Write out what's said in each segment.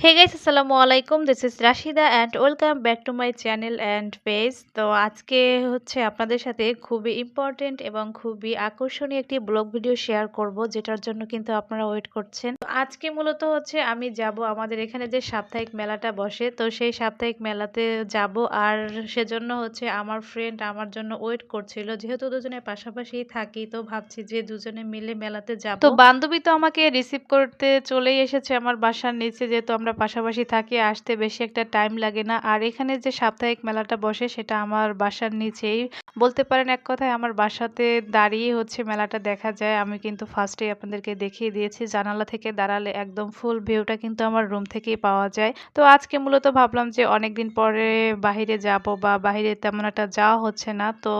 হে guys আসসালামু আলাইকুম this is Rashida and welcome back to my channel and page তো আজকে হচ্ছে আপনাদের সাথে খুবই ইম্পর্টেন্ট এবং খুবই আকর্ষণীয় একটি ব্লগ ভিডিও শেয়ার করব, যেটার জন্য কিন্তু আপনারা ওয়েট করছেন। আজকে মূলত হচ্ছে আমি যাব আমাদের এখানে যে সাপ্তাহিক মেলাটা বসে, তো সেই সাপ্তাহিক মেলাতে যাব। আর সেজন্য হচ্ছে আমার ফ্রেন্ড আমার জন্য ওয়েট করছিল, যেহেতু দুজনে পাশাপাশি থাকি, তো ভাবছি যে দুজনে মিলে মেলাতে যাব। তো বান্ধবী তো আমাকে রিসিভ করতে চলেই এসেছে আমার বাসার নিচে, যেহেতু আমরা পাশাপাশি থাকি, আসতে বেশি একটা টাইম লাগে না। আর এখানে যে সাপ্তাহিক মেলাটা বসে, সেটা আমার বাসার নিচেই। বলতে পারেন এক কথায়, আমার বাসাতে দাঁড়িয়ে হচ্ছে মেলাটা দেখা যায়। আমি কিন্তু ফার্স্টে আপনাদেরকে দেখিয়ে দিয়েছি। জানালা থেকে দাঁড়ালে একদম ফুল ভিউটা কিন্তু আমার রুম থেকেই পাওয়া যায়। তো আজকে মূলত ভাবলাম যে অনেকদিন পরে বাহিরে যাব বা বাহিরে তেমন একটা যাওয়া হচ্ছে না। তো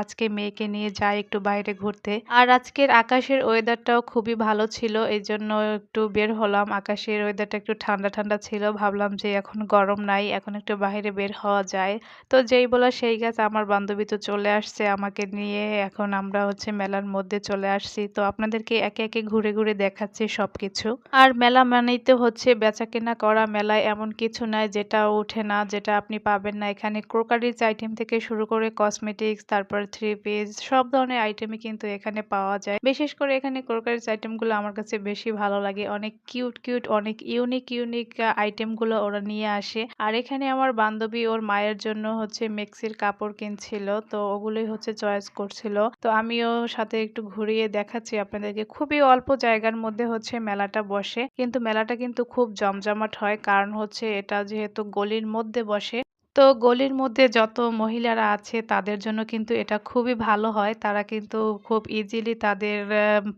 আজকে মেয়েকে নিয়ে যাই একটু বাইরে ঘুরতে। আর আজকের আকাশের ওয়েদারটাও খুবই ভালো ছিল এই জন্য একটু বের হলাম। আকাশের ওয়েদারটা একটু ঠান্ডা ঠান্ডা ঠান্ডা ছিল, ভাবলাম যে এখন গরম নাই, এখন একটু বাইরে বের হওয়া যায়। তো যেই বলা সেই গাছ আমার বান্ধবী তো চলে আসছে আমাকে নিয়ে, এখন আমরা হচ্ছে মেলার মধ্যে চলে আসছি। তো আপনাদেরকে একে একে ঘুরে ঘুরে দেখাচ্ছি সবকিছু। আর মেলা মানেই তো হচ্ছে বেচা কেনা করা মেলায় এমন কিছু নাই যেটা ওঠে না, যেটা আপনি পাবেন না। এখানে ক্রোকারিজ আইটেম থেকে শুরু করে কসমেটিক্স, তারপর থ্রি পিস সব ধরনের আইটেমই কিন্তু এখানে পাওয়া যায়। বিশেষ করে এখানে ক্রোকারিজ আইটেমগুলো আমার কাছে বেশি ভালো লাগে। অনেক কিউট কিউট, অনেক ইউনিক ইউনিক আইটেমগুলো ওরা নিয়ে আসে। আর এখানে আমার বান্ধবী ওর মায়ের জন্য হচ্ছে মেক্সির কাপড় কিনছিল, তো ওগুলোই হচ্ছে চয়েস করছিল। তো আমিও সাথে একটু ঘুরিয়ে দেখাচ্ছি আপনাদেরকে। খুবই অল্প জায়গার মধ্যে হচ্ছে মেলাটা বসে, কিন্তু মেলাটা কিন্তু খুব জমজমাট হয়। কারণ হচ্ছে এটা যেহেতু গলির মধ্যে বসে তো গলির মধ্যে যত মহিলারা আছে তাদের জন্য কিন্তু এটা খুবই ভালো হয়। তারা কিন্তু খুব ইজিলি তাদের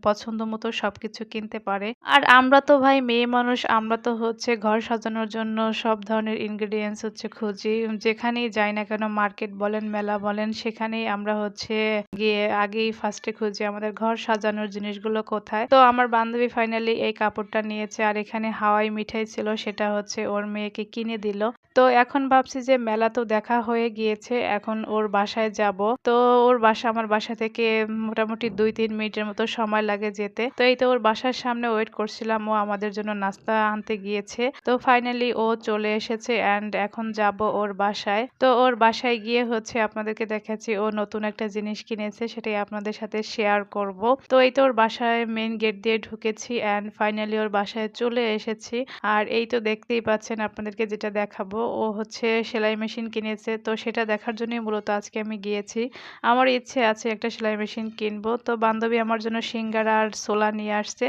পছন্দ মতো সবকিছু কিনতে পারে। আর আমরা তো ভাই মেয়ে মানুষ, আমরা তো হচ্ছে ঘর সাজানোর জন্য সব ধরনের ইনগ্রিডিয়েন্টস হচ্ছে খুঁজি। যেখানেই যাই না কেন মার্কেট বলেন, মেলা বলেন, সেখানেই আমরা হচ্ছে গিয়ে আগেই ফার্স্টে খুঁজি আমাদের ঘর সাজানোর জিনিসগুলো কোথায়। তো আমার বান্ধবী ফাইনালি এই কাপড়টা নিয়েছে আর এখানে হাওয়াই মিঠাই ছিল, সেটা হচ্ছে ওর মেয়েকে কিনে দিল। তো এখন ভাবছি যে মেলা তো দেখা হয়ে গিয়েছে, এখন ওর বাসায় যাব। তো ওর বাসা, আমার বাসা থেকে মোটামুটি দুই, তিন মিনিটের মতো সময় লাগে যেতে। তো এই তো ওর বাসার সামনে ওয়েট করছিলাম, ও আমাদের জন্য নাস্তা আনতে গিয়েছে। তো ফাইনালি ও চলে এসেছে অ্যান্ড এখন যাব ওর বাসায়। তো ওর বাসায় গিয়ে হচ্ছে আপনাদেরকে দেখাচ্ছি, ও নতুন একটা জিনিস কিনেছে, সেটাই আপনাদের সাথে শেয়ার করব। তো এই তো ওর বাসায় মেন গেট দিয়ে ঢুকেছি অ্যান্ড ফাইনালি ওর বাসায় চলে এসেছি। আর এই তো দেখতেই পাচ্ছেন, আপনাদেরকে যেটা দেখাবো, ও হচ্ছে সেলাই মেশিন কিনেছে। তো সেটা দেখার জন্যই মূলত আজকে আমি গিয়েছি। আমার ইচ্ছে আছে একটা সেলাই মেশিন কিনবো। তো বান্ধবী আমার জন্য সিঙ্গারা আর সোলা নিয়ে আসছে।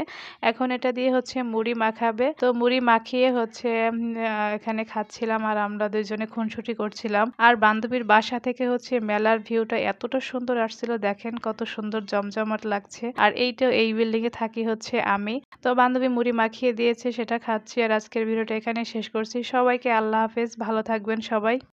এখন এটা দিয়ে হচ্ছে মুড়ি মাখাবে। তো মুড়ি মাখিয়ে হচ্ছে এখানে খাচ্ছিলাম আর আমরা দুজনে খুনসুটি করছিলাম। আর বান্ধবীর বাসা থেকে হচ্ছে মেলার ভিউটা এতটা সুন্দর আসছিল। দেখেন কত সুন্দর জমজমাট লাগছে। আর এইটা, এই বিল্ডিং এ থাকি হচ্ছে আমি। তো বান্ধবী মুড়ি মাখিয়ে দিয়েছে, সেটা খাচ্ছি। আর আজকের ভিডিওটা এখানে শেষ করছি। সবাইকে আল্লাহ হাফেজ। ভালো থাকবেন সবাই